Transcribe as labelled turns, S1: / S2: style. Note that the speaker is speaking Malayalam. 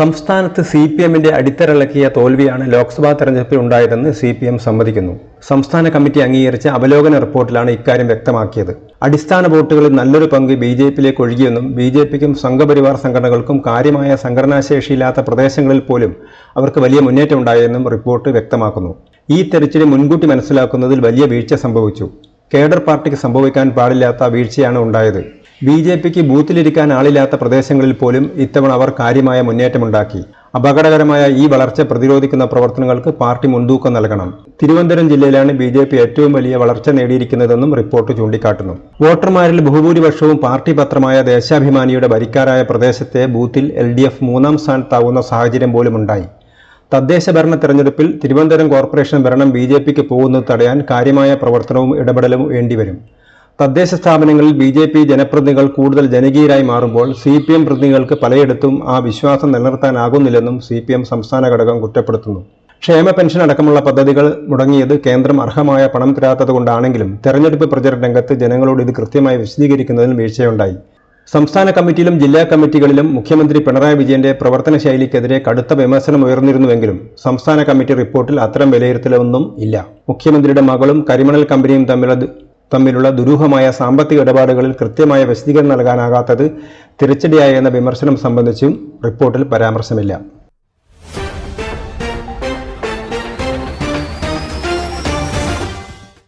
S1: സംസ്ഥാനത്ത് സി പി എമ്മിന്റെ അടിത്തറിളക്കിയ തോൽവിയാണ് ലോക്സഭാ തെരഞ്ഞെടുപ്പിൽ ഉണ്ടായതെന്ന് സി പി എം സമ്മതിക്കുന്നു. സംസ്ഥാന കമ്മിറ്റി അംഗീകരിച്ച അവലോകന റിപ്പോർട്ടിലാണ് ഇക്കാര്യം വ്യക്തമാക്കിയത്. അടിസ്ഥാന വോട്ടുകളിൽ നല്ലൊരു പങ്ക് ബി ജെ പിയിലേക്ക് ഒഴുകിയെന്നും ബി ജെ പിക്കും സംഘപരിവാർ സംഘടനകൾക്കും കാര്യമായ സംഘടനാശേഷിയില്ലാത്ത പ്രദേശങ്ങളിൽ പോലും അവർക്ക് വലിയ മുന്നേറ്റം ഉണ്ടായെന്നും റിപ്പോർട്ട് വ്യക്തമാക്കുന്നു. ഈ തെരച്ചിൽ മുൻകൂട്ടി മനസ്സിലാക്കുന്നതിൽ വലിയ വീഴ്ച സംഭവിച്ചു. കേഡർ പാർട്ടിക്ക് സംഭവിക്കാൻ പാടില്ലാത്ത വീഴ്ചയാണ് ഉണ്ടായത്. ബി ജെ പിക്ക് ബൂത്തിലിരിക്കാൻ ആളില്ലാത്ത പ്രദേശങ്ങളിൽ പോലും ഇത്തവണ അവർ കാര്യമായ മുന്നേറ്റമുണ്ടാക്കി. അപകടകരമായ ഈ വളർച്ച പ്രതിരോധിക്കുന്ന പ്രവർത്തനങ്ങൾക്ക് പാർട്ടി മുൻതൂക്കം നൽകണം. തിരുവനന്തപുരം ജില്ലയിലാണ് ബി ജെ പി ഏറ്റവും വലിയ വളർച്ച നേടിയിരിക്കുന്നതെന്നും റിപ്പോർട്ട് ചൂണ്ടിക്കാട്ടുന്നു. വോട്ടർമാരിൽ ബഹുഭൂരിപക്ഷവും പാർട്ടി പത്രമായ ദേശാഭിമാനിയുടെ വരിക്കാരായ പ്രദേശത്തെ ബൂത്തിൽ എൽ ഡി എഫ് മൂന്നാം സ്ഥാനത്താവുന്ന സാഹചര്യം പോലും ഉണ്ടായി. തദ്ദേശ ഭരണ തെരഞ്ഞെടുപ്പിൽ തിരുവനന്തപുരം കോർപ്പറേഷൻ ഭരണം ബി ജെ പിക്ക് പോകുന്നത് തടയാൻ കാര്യമായ പ്രവർത്തനവും ഇടപെടലും വേണ്ടിവരും. തദ്ദേശ സ്ഥാപനങ്ങളിൽ ബി ജെ പി ജനപ്രതിനിധികൾ കൂടുതൽ ജനകീയരായി മാറുമ്പോൾ സി പി എം പ്രതിനിധികൾക്ക് പലയിടത്തും ആ വിശ്വാസം നിലനിർത്താനാകുന്നില്ലെന്നും സി പി എം സംസ്ഥാന ഘടകം കുറ്റപ്പെടുത്തുന്നു. ക്ഷേമ പെൻഷൻ അടക്കമുള്ള പദ്ധതികൾ മുടങ്ങിയത് കേന്ദ്രം അർഹമായ പണം തരാത്തത് കൊണ്ടാണെങ്കിലും തെരഞ്ഞെടുപ്പ് പ്രചരണ രംഗത്ത് ജനങ്ങളോട് ഇത് കൃത്യമായി വിശദീകരിക്കുന്നതിൽ വീഴ്ചയുണ്ടായി. സംസ്ഥാന കമ്മിറ്റിയിലും ജില്ലാ കമ്മിറ്റികളിലും മുഖ്യമന്ത്രി പിണറായി വിജയന്റെ പ്രവർത്തന ശൈലിക്കെതിരെ കടുത്ത വിമർശനം ഉയർന്നിരുന്നുവെങ്കിലും സംസ്ഥാന കമ്മിറ്റി റിപ്പോർട്ടിൽ അത്തരം വിലയിരുത്തലൊന്നും ഇല്ല. മുഖ്യമന്ത്രിയുടെ മകളും കരിമണൽ കമ്പനിയും തമ്മിലുള്ള തമ്മിലുള്ള ദുരൂഹമായ സാമ്പത്തിക ഇടപാടുകളിൽ കൃത്യമായ വിശദീകരണം നൽകാനാകാത്തത് തിരിച്ചടിയായെന്ന വിമർശനം സംബന്ധിച്ചും റിപ്പോർട്ടിൽ പരാമർശമില്ല.